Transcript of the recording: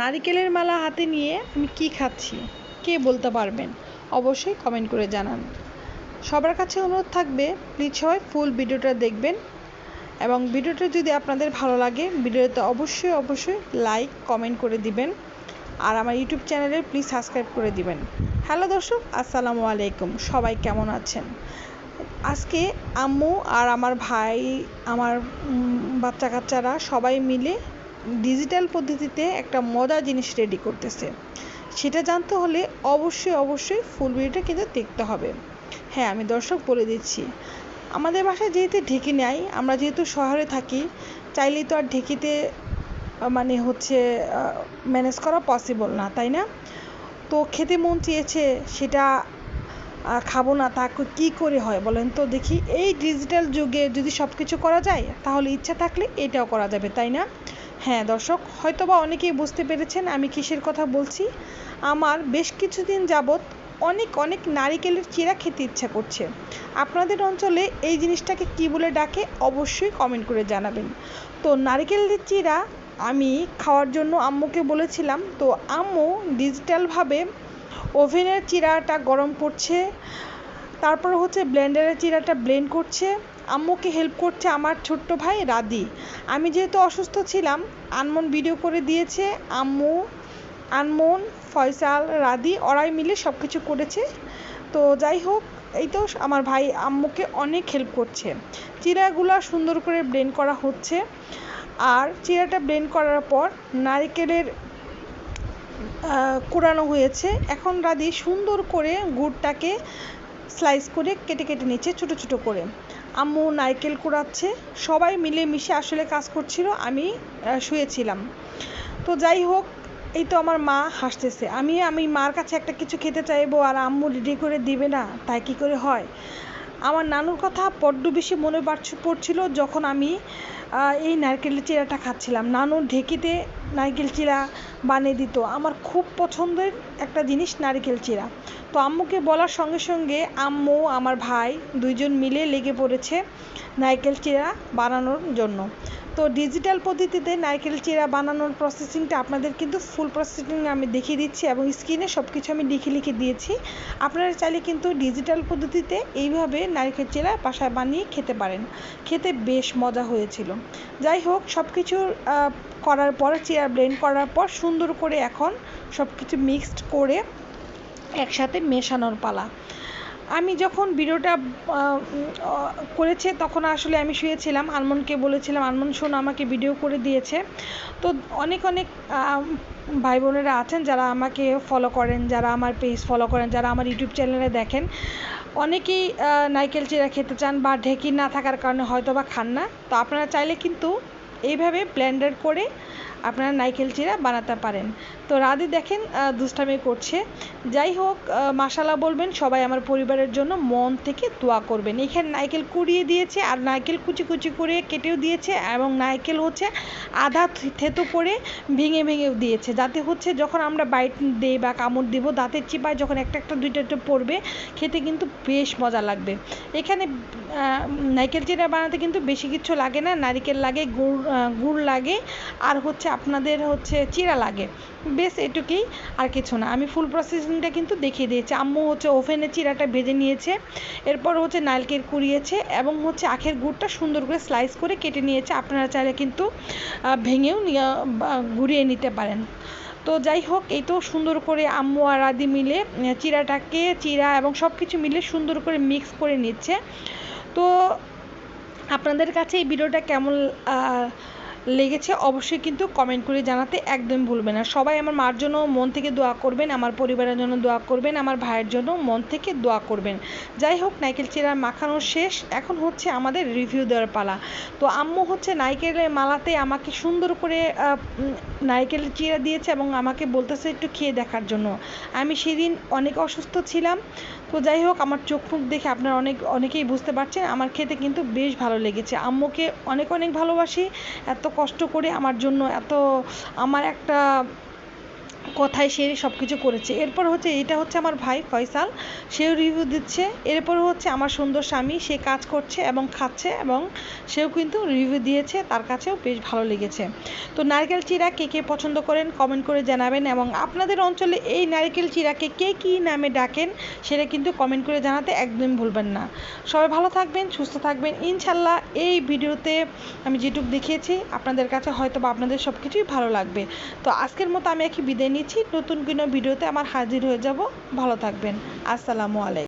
নারিকেলের মালা হাতে নিয়ে আমি কি খাচ্ছি? কে বলতে পারবেন? অবশ্যই কমেন্ট করে জানান। সবার কাছে অনুরোধ থাকবে প্লিজ সবাই ফুল ভিডিওটা দেখবেন। এবং ভিডিওটা যদি আপনাদের ভালো লাগে, ভিডিওতে অবশ্যই অবশ্যই লাইক কমেন্ট করে দিবেন। আর আমার ইউটিউব চ্যানেলে প্লিজ সাবস্ক্রাইব করে দিবেন। হ্যালো দর্শক, আসসালামু আলাইকুম। সবাই কেমন আছেন? আজকে আম্মু আর আমার ভাই, আমার বাচ্চা কাচ্চারা সবাই মিলে ডিজিটাল পদ্ধতিতে একটা মজার জিনিস রেডি করতেছে। সেটা জানতে হলে অবশ্যই অবশ্যই ফুল ভিডিওটা কিন্তু দেখতে হবে। হ্যাঁ আমি দর্শক বলে দিচ্ছি। আমাদের বাসায় যেহেতু ঢেকি নেয়, আমরা যেহেতু শহরে থাকি, চাইলেই তো আর ঢেকিতে মানে হচ্ছে ম্যানেজ করা পসিবল না, তাই না? তো খেতে মন চেয়েছে, সেটা খাব না, তা কী করে হয় বলেন তো? দেখি এই ডিজিটাল যুগে যদি সব কিছু করা যায়, তাহলে ইচ্ছা থাকলে এটাও করা যাবে, তাই না? হ্যাঁ দর্শক হয়তো বা অনেকেই বুঝতে পেরেছেন আমি কিসের কথা বলছি। আমার বেশ কিছুদিন যাবৎ অনেক অনেক নারিকেলের চিরা খেতে ইচ্ছা করছে। আপনাদের অঞ্চলে এই জিনিসটাকে কি বলে ডাকে অবশ্যই কমেন্ট করে জানাবেন। তো নারিকেলের চিরা আমি খাওয়ার জন্য আম্মুকে বলেছিলাম। তো আম্মু ডিজিটালভাবে ওভেনের চিরাটা গরম করছে। তারপর হচ্ছে ব্লেন্ডারের চিরাটা ব্লেন্ড করছে। আম্মুকে হেল্প করছে আমার ছোট্ট ভাই রাদি। আমি যেহেতু অসুস্থ ছিলাম, আনমন ভিডিও করে দিয়েছে। আম্মু, আনমন, ফয়সাল, রাদি, ওরাই মিলে সব কিছু করেছে। তো যাই হোক, এই তো আমার ভাই আম্মুকে অনেক হেল্প করছে। চিরাগুলো সুন্দর করে ব্লেন্ড করা হচ্ছে। আর চিরাটা ব্লেন্ড করার পর নারিকেলের কোরানো হয়েছে। এখন রাদি সুন্দর করে গুড়টাকে স্লাইস করে কেটে কেটে নিচ্ছে, ছোটো ছোটো করে। আম্মু নারকেল কুড়াচ্ছে, সবাই মিলে মিশে আসলে কাজ করছিল, আমি শুয়েছিলাম। তো যাই হোক, এই তো আমার মা হাসতেছে। আমি আমি মার কাছে একটা কিছু খেতে চাইব আর আম্মু রেডি করে দিবে না, তাই কি করে হয়? আমার নানুর কথা বড্ড বেশি মনে পড়ছিল যখন আমি এই নারকেলের চিরাটা খাচ্ছিলাম। নানুর ঢেকিতে নারকেল চিরা বানিয়ে দিত। আমার খুব পছন্দের একটা জিনিস নারকেল চিরা তো আম্মুকে বলার সঙ্গে সঙ্গে আম্মু, আমার ভাই দুইজন মিলে লেগে পড়েছে নারকেল চিরা বানানোর জন্য। তো ডিজিটাল পদ্ধতিতে নারকেল চিরা বানানোর প্রসেসিংটা আপনাদের কিন্তু ফুল প্রসেসিং আমি দেখিয়ে দিচ্ছি এবং স্ক্রিনে সব কিছু আমি লিখে লিখে দিয়েছি। আপনারা চাইলে কিন্তু ডিজিটাল পদ্ধতিতে এইভাবে নারকেল চিরা বাসায় বানিয়ে খেতে পারেন। খেতে বেশ মজা হয়েছিল। যাই হোক সব কিছু করার পর চেয়ার ব্লেন্ড করার পর সুন্দর করে এখন সব কিছু মিক্সড করে একসাথে মেশানোর পালা। আমি যখন ভিডিওটা করেছে তখন আসলে আমি শুয়েছিলাম। আনমনকে বলেছিলাম আনমন শোনো, আমাকে ভিডিও করে দিয়েছে। তো অনেক অনেক ভাই বোনেরা আছেন যারা আমাকে ফলো করেন, যারা আমার পেজ ফলো করেন, যারা আমার ইউটিউব চ্যানেলে দেখেন। অনেকেই নাইকেল চিরা খেতে চান বা ঢেঁকি না থাকার কারণে হয়তো বা খান না। তো আপনারা চাইলে কিন্তু এইভাবে ব্লেন্ডার করে আপনারা নাইকেল চিরা বানাতে পারেন। তো রাধি দেখেন দুষ্টামি করছে। যাই হোক মাসালা বলবেন, সবাই আমার পরিবারের জন্য মন থেকে দোয়া করবেন। এখানে নাইকেল কুড়িয়ে দিয়েছে আর নাইকেল কুচি কুচি করে কেটেও দিয়েছে এবং নাইকেল হচ্ছে আধা থেতো করে ভেঙে ভেঙেও দিয়েছে। যাতে হচ্ছে যখন আমরা বাইট দিই বা কামড় দিব দাঁতের চিপায় যখন একটা একটা, দুইটা একটা পড়বে, খেতে কিন্তু বেশ মজা লাগবে। এখানে নাইকেল চিরা বানাতে কিন্তু বেশি কিছু লাগে না। নারিকেল লাগে, গুড় গুড় লাগে। আর হচ্ছে আপনাদের হচ্ছে চিরা লাগে। বেশ এটুকুই, আর কিছু না। আমি ফুল প্রসেসিংটা কিন্তু দেখিয়ে দিয়েছি। আম্মু হচ্ছে ওভেনে চিরাটা ভেজে নিয়েছে, এরপর হচ্ছে নারকেল কুড়িয়েছে এবং হচ্ছে আখের গুড়টা সুন্দর করে স্লাইস করে কেটে নিয়েছে। আপনারা চাইলে কিন্তু ভেঙেও গুঁড়িয়ে নিতে পারেন। তো যাই হোক, এই তো সুন্দর করে আম্মু আর আদি মিলে চিরাটাকে, চিরা এবং সব কিছু মিলে সুন্দর করে মিক্স করে নিচ্ছে। তো আপনাদের কাছে এই ভিডিওটা কেমন লেগেছে, অবশ্যই কিন্তু কমেন্ট করে জানাতে একদম ভুলবেন না। সবাই আমার মার জন্য মন থেকে দোয়া করবেন, আমার পরিবারের জন্য দোয়া করবেন, আমার ভাইয়ের জন্য মন থেকে দোয়া করবেন। যাই হোক, নাইকেল চিরা মাখানো শেষ, এখন হচ্ছে আমাদের রিভিউ দেওয়ার পালা। তো আম্মু হচ্ছে নাইকেলের মালাতে আমাকে সুন্দর করে নাইকেল চিরা দিয়েছে এবং আমাকে বলতেছে একটু খেয়ে দেখার জন্য। আমি সেদিন অনেক অসুস্থ ছিলাম। তো যাই হোক, আমার চোখ মুখ দেখে আপনারা অনেক, অনেকেই বুঝতে পারছেন। আমার খেতে কিন্তু বেশ ভালো লেগেছে। আম্মুকে অনেক অনেক ভালোবাসি। এত কষ্ট করে আমার জন্য, এত আমার একটা কথায় সে সব কিছু করেছে। এরপর হচ্ছে এটা হচ্ছে আমার ভাই ফয়সাল। সেও রিভিউ দিচ্ছে। এরপর হচ্ছে আমার সুন্দর স্বামী, সে কাজ করছে এবং খাচ্ছে এবং সেও কিন্তু রিভিউ দিয়েছে। তার কাছেও বেশ ভালো লেগেছে। তো নারকেল চিরা কে কে পছন্দ করেন কমেন্ট করে জানাবেন এবং আপনাদের অঞ্চলে এই নারকেল চিরাকে কে কী নামে ডাকেন সেটা কিন্তু কমেন্ট করে জানাতে একদম ভুলবেন না। সবাই ভালো থাকবেন, সুস্থ থাকবেন। ইনশাল্লাহ এই ভিডিওতে আমি যেটুকু দেখিয়েছি, আপনাদের কাছে হয়তো বা আপনাদের সব কিছুই ভালো লাগবে। তো আজকের মতো আমি একই বিদায় নিচ্ছি। নতুন কোনো ভিডিওতে আমার হাজির হয়ে যাব। ভালো থাকবেন। আসসালামু আলাইকুম।